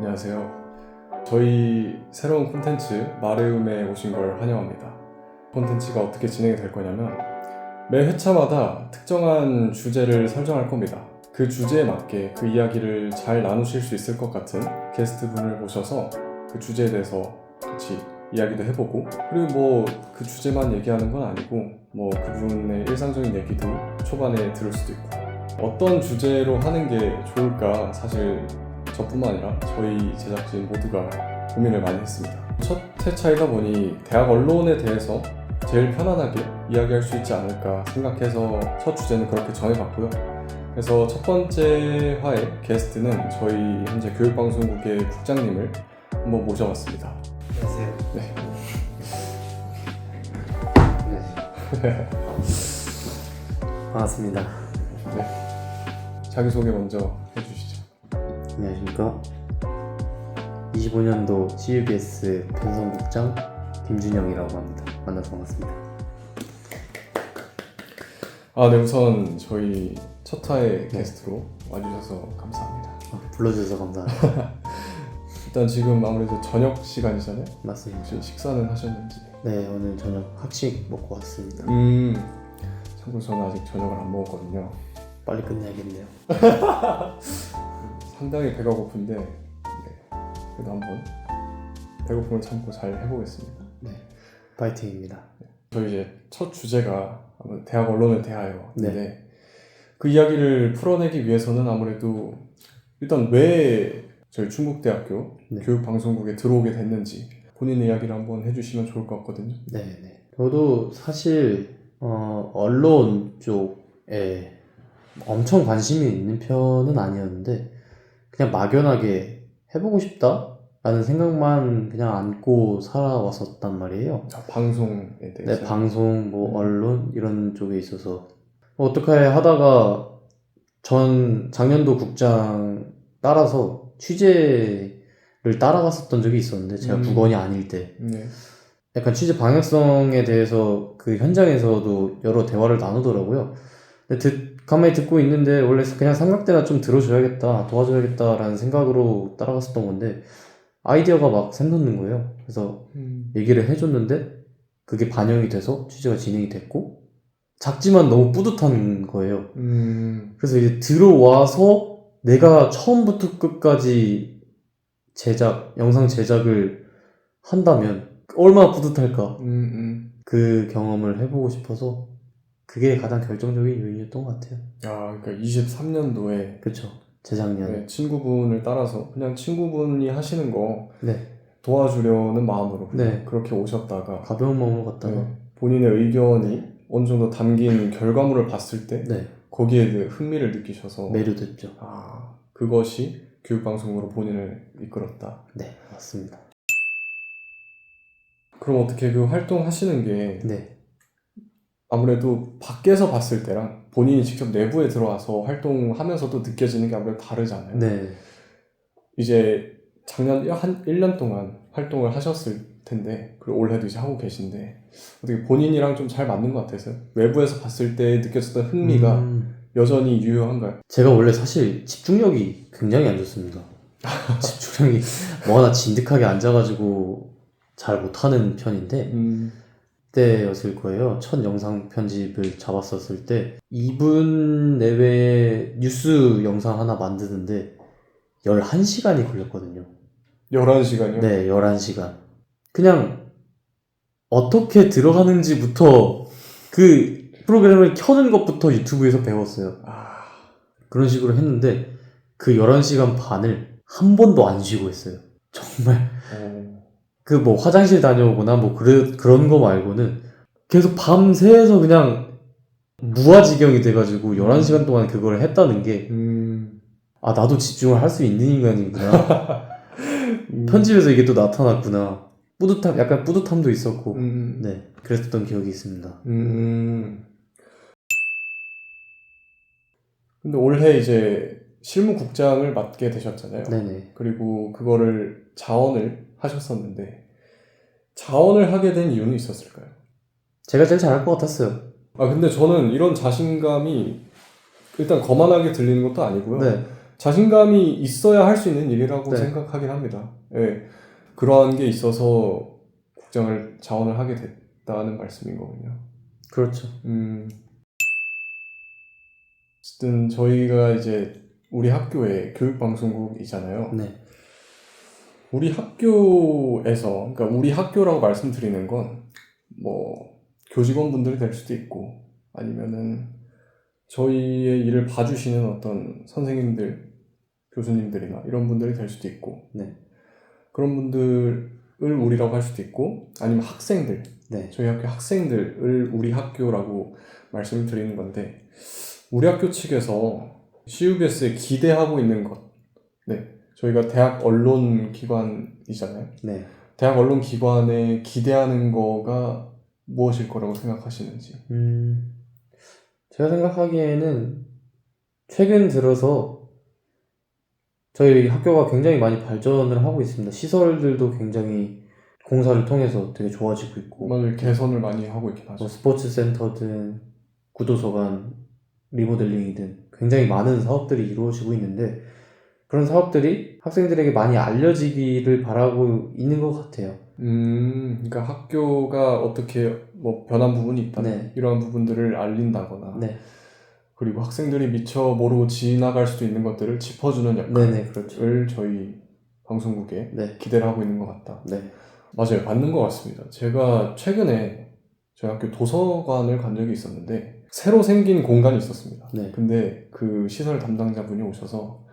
안녕하세요. 저희 새로운 콘텐츠 마레움에 오신 걸 환영합니다. 콘텐츠가 어떻게 진행이 될 거냐면 매 회차마다 특정한 주제를 설정할 겁니다. 그 주제에 맞게 그 이야기를 잘 나누실 수 있을 것 같은 게스트 분을 모셔서 그 주제에 대해서 같이 이야기도 해보고 그리고 뭐 그 주제만 얘기하는 건 아니고 뭐 그분의 일상적인 얘기도 초반에 들을 수도 있고 어떤 주제로 하는 게 좋을까 사실 저뿐만 아니라 저희 제작진 모두가 고민을 많이 했습니다. 첫 회차이다 보니 대학 언론에 대해서 제일 편안하게 이야기할 수 있지 않을까 생각해서 첫 주제는 그렇게 정해봤고요. 그래서 첫 번째 화의 게스트는 저희 현재 교육방송국의 국장님을 한번 모셔봤습니다. 안녕하세요. 네. 네. 반갑습니다. 자기소개 먼저 해주시죠. 안녕하십니까. 25년도 CUBS 편성국장 김준영이라고 합니다. 만나서 반갑습니다. 아, 네, 우선 저희 첫 화의 게스트로 와주셔서 감사합니다. 아, 불러주셔서 감사합니다. 일단 지금 아무래도 저녁 시간이잖아요. 맞습니다. 혹시 식사는 하셨는지? 네, 오늘 저녁 학식 먹고 왔습니다. 음, 참고로 저는 아직 저녁을 안 먹었거든요. 빨리 끝내야겠네요. 상당히 배가 고픈데, 네, 그래도 한번 배고픔을 참고 잘 해보겠습니다. 네, 파이팅입니다. 저희 이제 첫 주제가 대학 언론을 대하여. 네. 네. 그 이야기를 풀어내기 위해서는 아무래도 일단 왜 저희 충북대학교 네. 교육방송국에 들어오게 됐는지 본인의 이야기를 한번 해주시면 좋을 것 같거든요. 네, 네. 저도 사실 어, 언론 쪽에 엄청 관심이 있는 편은 아니었는데 그냥 막연하게 해보고 싶다 라는 생각만 그냥 안고 살아왔었단 말이에요. 아, 방송에 대해서. 네, 방송, 뭐 음. 언론 이런 쪽에 있어서 뭐 어떻게 하다가 전 작년도 국장 따라서 취재를 따라갔었던 적이 있었는데 제가 음. 부건이 아닐 때 네. 약간 취재 방향성에 대해서 그 현장에서도 여러 대화를 나누더라고요. 근데 듣, 가만히 듣고 있는데 원래 그냥 삼각대나 좀 들어줘야겠다, 도와줘야겠다라는 생각으로 따라갔었던 건데 아이디어가 막 샘솟는 거예요. 그래서 음. 얘기를 해줬는데 그게 반영이 돼서 취재가 진행이 됐고 작지만 너무 뿌듯한 거예요. 음. 그래서 이제 들어와서 내가 처음부터 끝까지 제작, 영상 제작을 한다면 얼마나 뿌듯할까. 음, 음. 그 경험을 해보고 싶어서 그게 가장 결정적인 요인이었던 것 같아요. 아, 그러니까 23년도에 그쵸. 재작년. 네, 친구분을 따라서 그냥 친구분이 하시는 거 네. 도와주려는 마음으로 네. 그렇게 오셨다가 가벼운 마음으로 갔다가. 네, 본인의 의견이 어느 정도 담긴 결과물을 봤을 때 네. 거기에 대해 흥미를 느끼셔서 매료됐죠. 아 그것이 교육방송으로 본인을 이끌었다. 네. 맞습니다. 그럼 어떻게 그 활동하시는 게 네. 아무래도 밖에서 봤을 때랑 본인이 직접 내부에 들어와서 활동하면서도 느껴지는 게 아무래도 다르잖아요. 네. 이제 작년 한 1년 동안 활동을 하셨을 텐데 그리고 올해도 이제 하고 계신데 어떻게 본인이랑 좀 잘 맞는 것 같아서요? 외부에서 봤을 때 느꼈었던 흥미가 음, 여전히 유효한가요? 제가 원래 사실 집중력이 굉장히 안 좋습니다. 집중력이 뭐 하나 진득하게 앉아가지고 잘 못하는 편인데 음, 그 때였을 거예요. 첫 영상 편집을 잡았었을 때 2분 내외에 뉴스 영상 하나 만드는데 11시간이 걸렸거든요. 11시간이요? 네, 11시간. 그냥 어떻게 들어가는지부터 그 프로그램을 켜는 것부터 유튜브에서 배웠어요. 아, 그런 식으로 했는데 그 11시간 반을 한 번도 안 쉬고 했어요. 정말 어, 그 뭐 화장실 다녀오거나 뭐 그래, 그런 거 말고는 계속 밤새서 그냥 무아지경이 돼가지고 11시간 동안 그걸 했다는 게 음, 아 나도 집중을 할 수 있는 인간이구나. 음, 편집에서 이게 또 나타났구나. 뿌듯함 약간 뿌듯함도 있었고. 음, 네 그랬던 기억이 있습니다. 음. 근데 올해 이제 실무국장을 맡게 되셨잖아요. 네네. 그리고 그거를 자원을 하셨었는데 자원을 하게 된 이유는 있었을까요? 제가 제일 잘할 것 같았어요 아 근데 저는 이런 자신감이 일단 거만하게 들리는 것도 아니고요. 네 자신감이 있어야 할 수 있는 일이라고 네. 생각하긴 합니다. 예. 그러한 게 있어서 국장을 자원을 하게 됐다는 말씀인 거군요. 그렇죠. 음. 어쨌든 저희가 이제 우리 학교의 교육방송국이잖아요. 네. 우리 학교에서, 그러니까 우리 학교라고 말씀드리는 건, 뭐, 교직원분들이 될 수도 있고, 아니면은, 저희의 일을 봐주시는 어떤 선생님들, 교수님들이나 이런 분들이 될 수도 있고, 네. 그런 분들을 우리라고 할 수도 있고, 아니면 학생들, 네. 저희 학교 학생들을 우리 학교라고 말씀을 드리는 건데, 우리 학교 측에서 CUBS에 기대하고 있는 것, 네. 저희가 대학 언론 기관이잖아요. 네. 대학 언론 기관에 기대하는 거가 무엇일 거라고 생각하시는지. 음, 제가 생각하기에는 최근 들어서 저희 학교가 굉장히 많이 발전을 하고 있습니다. 시설들도 굉장히 공사를 통해서 되게 좋아지고 있고, 정말 개선을 많이 하고 있긴 하죠. 뭐 스포츠 센터든 구도서관 리모델링이든 굉장히 많은 사업들이 이루어지고 있는데 그런 사업들이 학생들에게 많이 알려지기를 바라고 있는 것 같아요. 음, 그러니까 학교가 어떻게 뭐 변한 부분이 있다. 네. 이러한 부분들을 알린다거나, 네, 그리고 학생들이 미처 모르고 지나갈 수도 있는 것들을 짚어주는 역할을 네네 그렇죠. 저희 방송국에 네, 기대를 하고 있는 것 같다. 네, 맞아요. 맞는 것 같습니다. 제가 최근에 저희 학교 도서관을 간 적이 있었는데, 새로 생긴 공간이 있었습니다. 네, 근데 그 시설 담당자분이 오셔서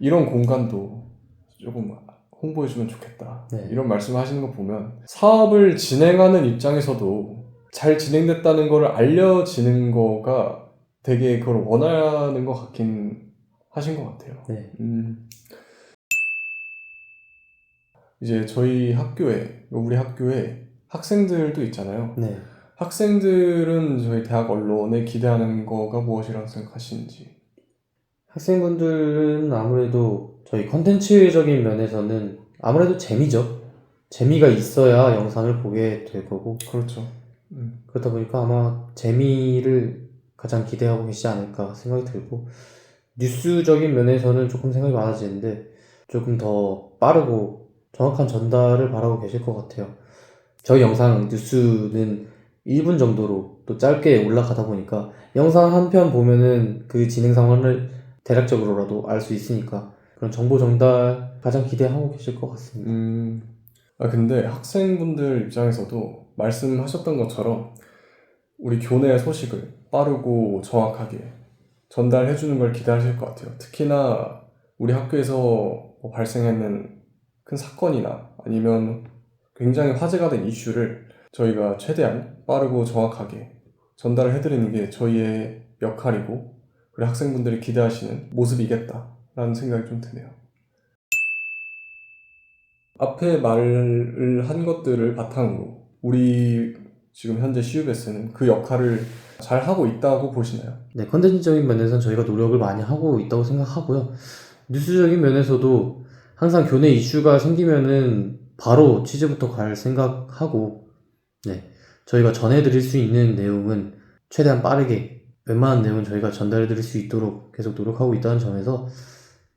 이런 공간도 조금 홍보해주면 좋겠다. 네. 이런 말씀을 하시는 거 보면 사업을 진행하는 입장에서도 잘 진행됐다는 거를 알려지는 거가 되게 그걸 원하는 것 같긴 하신 것 같아요. 네, 음. 이제 저희 학교에, 우리 학교에 학생들도 있잖아요. 네. 학생들은 저희 대학 언론에 기대하는 거가 무엇이라고 생각하시는지. 학생분들은 아무래도 저희 컨텐츠적인 면에서는 아무래도 재미죠. 재미가 있어야 영상을 보게 될 거고 그렇죠. 음. 그렇다 보니까 아마 재미를 가장 기대하고 계시지 않을까 생각이 들고 뉴스적인 면에서는 조금 생각이 많아지는데 조금 더 빠르고 정확한 전달을 바라고 계실 것 같아요. 저희 영상 뉴스는 1분 정도로 또 짧게 올라가다 보니까 영상 한 편 보면은 그 진행 상황을 대략적으로라도 알 수 있으니까 그런 정보 전달 가장 기대하고 계실 것 같습니다. 음. 아, 근데 학생분들 입장에서도 말씀하셨던 것처럼 우리 교내 소식을 빠르고 정확하게 전달해 주는 걸 기대하실 것 같아요. 특히나 우리 학교에서 뭐 발생했는 큰 사건이나 아니면 굉장히 화제가 된 이슈를 저희가 최대한 빠르고 정확하게 전달을 해드리는 게 저희의 역할이고 우리 학생분들이 기대하시는 모습이겠다라는 생각이 좀 드네요. 앞에 말을 한 것들을 바탕으로 우리 지금 현재 CUBS는 그 역할을 잘 하고 있다고 보시나요? 네, 컨텐츠적인 면에서는 저희가 노력을 많이 하고 있다고 생각하고요. 뉴스적인 면에서도 항상 교내 이슈가 생기면은 바로 취재부터 갈 생각하고, 네, 저희가 전해드릴 수 있는 내용은 최대한 빠르게 웬만한 내용은 저희가 전달해 드릴 수 있도록 계속 노력하고 있다는 점에서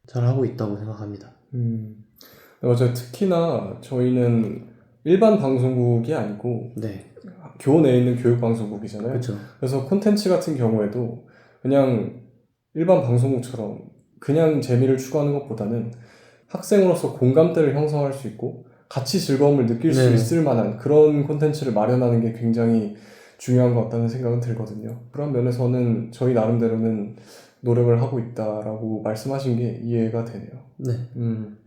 잘 하고 있다고 생각합니다. 음, 맞아요. 특히나 저희는 일반 방송국이 아니고 네, 교 내에 있는 교육 방송국이잖아요. 그렇죠. 그래서 콘텐츠 같은 경우에도 그냥 일반 방송국처럼 그냥 재미를 추구하는 것보다는 학생으로서 공감대를 형성할 수 있고 같이 즐거움을 느낄 수 네. 있을 만한 그런 콘텐츠를 마련하는 게 굉장히 중요한 것 같다는 생각은 들거든요. 그런 면에서는 저희 나름대로는 노력을 하고 있다라고 말씀하신 게 이해가 되네요. 네, 음.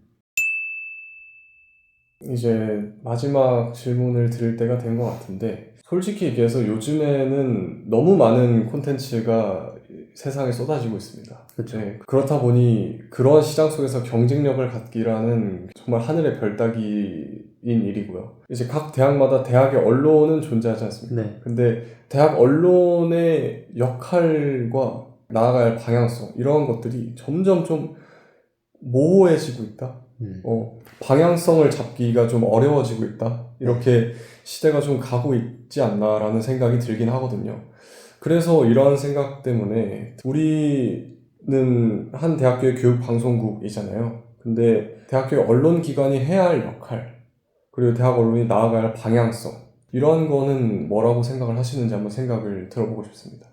이제 마지막 질문을 드릴 때가 된 것 같은데, 솔직히 얘기해서 요즘에는 너무 많은 콘텐츠가 세상에 쏟아지고 있습니다. 그렇죠. 네, 그렇다 보니 그런 시장 속에서 경쟁력을 갖기라는 정말 하늘의 별따기인 일이고요. 이제 각 대학마다 대학의 언론은 존재하지 않습니까? 네, 근데 대학 언론의 역할과 나아갈 방향성 이러한 것들이 점점 좀 모호해지고 있다. 음, 어, 방향성을 잡기가 좀 어려워지고 있다. 이렇게 시대가 좀 가고 있지 않나라는 생각이 들긴 하거든요. 그래서 이러한 생각 때문에 우리 한 대학교의 교육 방송국이잖아요. 근데 대학교의 언론 기관이 해야 할 역할, 그리고 대학 언론이 나아가야 할 방향성, 이런 거는 뭐라고 생각을 하시는지 한번 생각을 들어보고 싶습니다.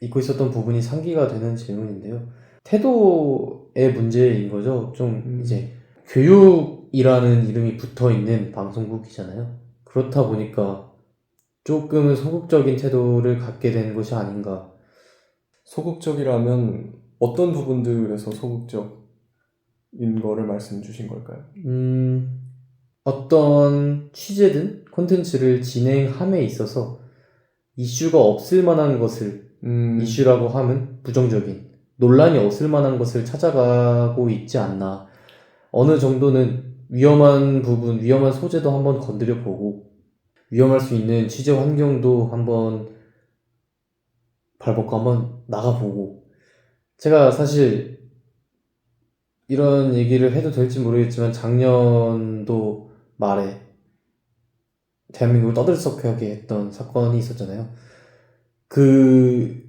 잊고 있었던 부분이 상기가 되는 질문인데요. 태도의 문제인 거죠. 좀 음. 이제 교육이라는 이름이 붙어 있는 방송국이잖아요. 그렇다 보니까 조금은 소극적인 태도를 갖게 되는 것이 아닌가. 소극적이라면 어떤 부분들에서 소극적인 거를 말씀 주신 걸까요? 음, 어떤 취재든 콘텐츠를 진행함에 있어서 이슈가 없을 만한 것을 음, 이슈라고 하면 부정적인 논란이 없을 만한 것을 찾아가고 있지 않나. 어느 정도는 위험한 부분, 위험한 소재도 한번 건드려 보고 위험할 수 있는 취재 환경도 한번 발벗고 한번 나가보고 제가 사실 이런 얘기를 해도 될지 모르겠지만 작년도 말에 대한민국을 떠들썩하게 했던 사건이 있었잖아요. 그,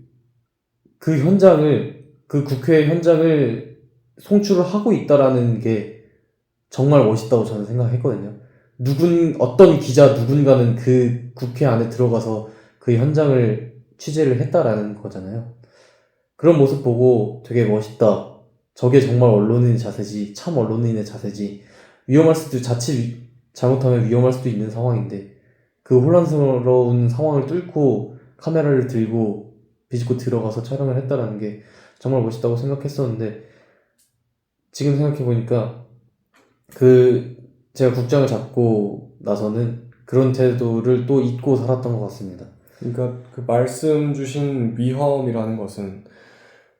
그 현장을, 그 국회 현장을 송출을 하고 있다라는 게 정말 멋있다고 저는 생각했거든요. 누군, 어떤 기자 누군가는 그 국회 안에 들어가서 그 현장을 취재를 했다라는 거잖아요. 그런 모습 보고 되게 멋있다. 저게 정말 언론인의 자세지, 참 언론인의 자세지. 위험할 수도, 자칫 위- 잘못하면 위험할 수도 있는 상황인데, 그 혼란스러운 상황을 뚫고 카메라를 들고 비집고 들어가서 촬영을 했다라는 게 정말 멋있다고 생각했었는데, 지금 생각해 보니까, 그, 제가 국장을 잡고 나서는 그런 태도를 또 잊고 살았던 것 같습니다. 그러니까 그 말씀 주신 위험이라는 것은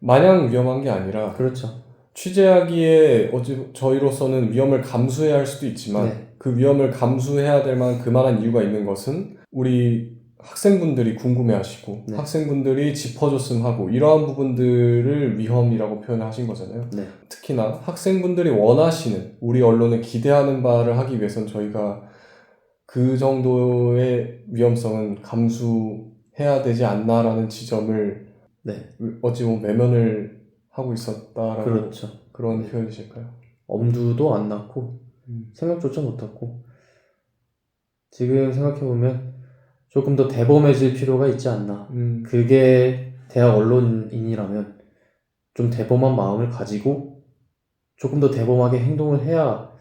마냥 위험한 게 아니라 그렇죠. 취재하기에 어찌 저희로서는 위험을 감수해야 할 수도 있지만 네. 그 위험을 감수해야 될 만한 그만한 이유가 있는 것은 우리 학생분들이 궁금해하시고 네. 학생분들이 짚어줬으면 하고 이러한 부분들을 위험이라고 표현하신 거잖아요. 네. 특히나 학생분들이 원하시는 우리 언론에 기대하는 바를 하기 위해선 저희가 그 정도의 위험성은 감수해야 되지 않나라는 지점을 네. 어찌 보면 외면을 하고 있었다라고 그렇죠. 그런 네. 표현이실까요? 엄두도 안 났고, 음. 생각조차 못했고, 지금 생각해보면 조금 더 대범해질 필요가 있지 않나. 음, 그게 대학 언론인이라면 좀 대범한 마음을 가지고 조금 더 대범하게 행동을 해야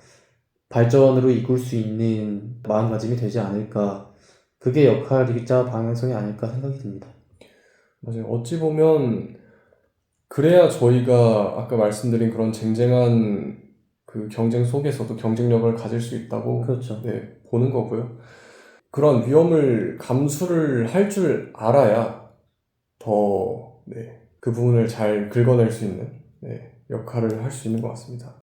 발전으로 이끌 수 있는 마음가짐이 되지 않을까. 그게 역할이자 방향성이 아닐까 생각이 듭니다. 맞아요. 어찌 보면 그래야 저희가 아까 말씀드린 그런 쟁쟁한 그 경쟁 속에서도 경쟁력을 가질 수 있다고 그렇죠. 네, 보는 거고요. 그런 위험을 감수를 할 줄 알아야 더, 네, 그 부분을 잘 긁어낼 수 있는, 네, 역할을 할 수 있는 것 같습니다.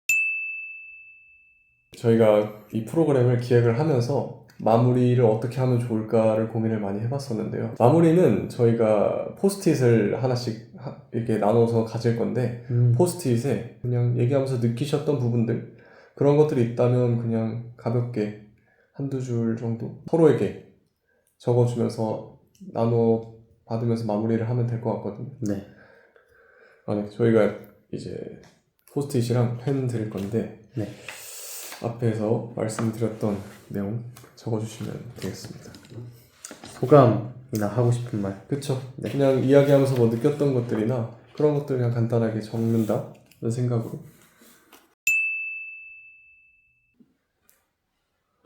저희가 이 프로그램을 기획을 하면서 마무리를 어떻게 하면 좋을까를 고민을 많이 해봤었는데요. 마무리는 저희가 포스트잇을 하나씩 하- 이렇게 나눠서 가질 건데, 음, 포스트잇에 그냥 얘기하면서 느끼셨던 부분들 그런 것들이 있다면 그냥 가볍게 한두 줄 정도 서로에게 적어주면서 나눠 받으면서 마무리를 하면 될 것 같거든요. 네. 아, 네. 저희가 이제 포스트잇이랑 펜 드릴 건데 네. 앞에서 말씀드렸던 내용 적어주시면 되겠습니다. 소감이나 하고 싶은 말. 그쵸? 네. 그냥 이야기하면서 뭐 느꼈던 것들이나 그런 것들 그냥 간단하게 적는다 는 생각으로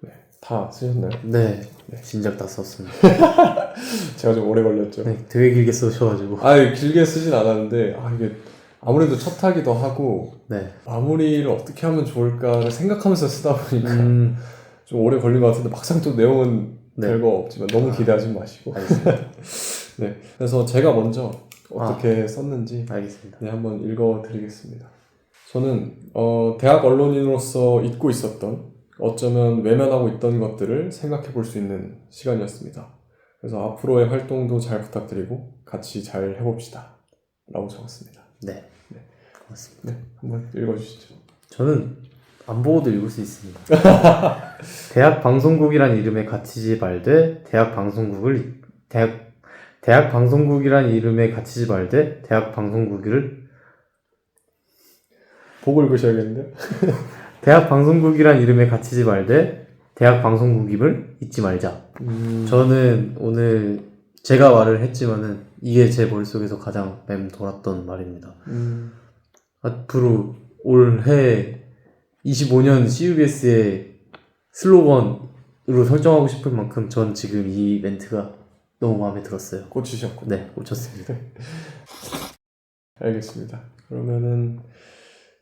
네, 다 쓰셨나요? 네. 네. 진작 다 썼습니다. 제가 좀 오래 걸렸죠. 네, 되게 길게 써셔가지고. 아, 길게 쓰진 않았는데 아 이게 아무래도 첫 타기도 하고 네. 마무리를 어떻게 하면 좋을까를 생각하면서 쓰다 보니까 음, 좀 오래 걸린 것 같은데 막상 또 내용은 네. 별거 없지만 너무 기대하지 마시고 알겠습니다. 네 그래서 제가 먼저 어떻게 썼는지 알겠습니다. 네, 한번 읽어드리겠습니다. 저는 어, 대학 언론인으로서 잊고 있었던 어쩌면 외면하고 있던 것들을 생각해 볼 수 있는 시간이었습니다. 그래서 앞으로의 활동도 잘 부탁드리고 같이 잘 해봅시다. 라고 적었습니다. 네. 네. 고맙습니다. 네, 한번 읽어주시죠. 저는 안 보고도 읽을 수 있습니다. 대학 방송국이란 이름에 갇히지 말되 대학 방송국을 이- 대학 대학 방송국이란 이름에 갇히지 말되 대학 방송국을 보고 읽으셔야겠는데요? 대학 방송국이란 이름에 갇히지 말되 대학 방송국임을 잊지 말자. 음, 저는 오늘 제가 말을 했지만은 이게 제 머릿속에서 가장 맴 돌았던 말입니다. 음, 앞으로 올해 25년 CUBS의 슬로건으로 설정하고 싶을 만큼 전 지금 이 멘트가 너무 마음에 들었어요. 꽂히셨고. 네, 꽂혔습니다. 알겠습니다. 그러면은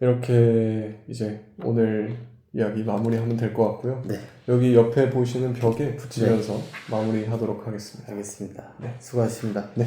이렇게 이제 오늘 이야기 마무리하면 될 것 같고요. 네, 여기 옆에 보시는 벽에 붙이면서 마무리하도록 하겠습니다. 알겠습니다. 네. 수고하셨습니다. 네.